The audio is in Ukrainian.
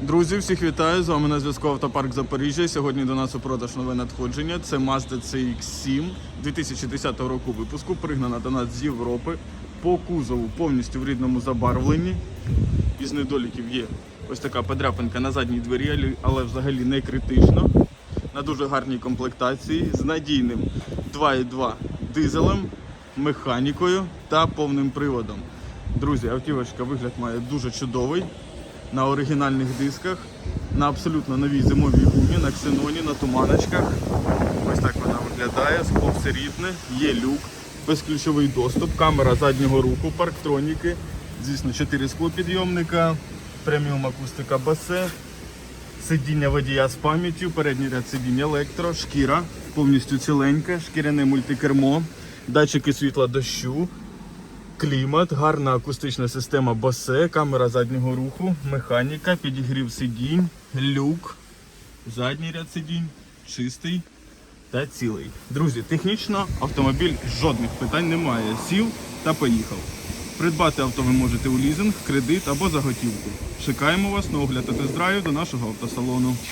Друзі, всіх вітаю! З вами на зв'язку Автопарк Запоріжжя. Сьогодні до нас у продаж нове надходження. Це Mazda CX-7 2010 року випуску. Пригнана до нас з Європи. По кузову повністю в рідному забарвленні. Із недоліків є ось така подряпинка на задній двері, але- взагалі не критично. На дуже гарній комплектації з надійним 2.2 дизелем, механікою та повним приводом. Друзі, автівочка вигляд має дуже чудовий на оригінальних дисках, на абсолютно новій зимовій гумі, на ксеноні, на туманочках. Ось так вона виглядає, скло все рідне, є люк, безключовий доступ, камера заднього руху, парктроніки, звісно, 4 склопідйомника, преміум акустика басе, сидіння водія з пам'яттю, передній ряд сидінь електро, шкіра, повністю ціленька, шкіряне мультикермо, датчики світла дощу, Клімат, гарна акустична система Bose, камера заднього руху, механіка, підігрів сидінь, люк, задній ряд сидінь, чистий та цілий. Друзі, технічно автомобіль жодних питань немає. Сів та поїхав. Придбати авто ви можете у лізинг, кредит або за готівку. Чекаємо вас на огляд та тест-драйв до нашого автосалону.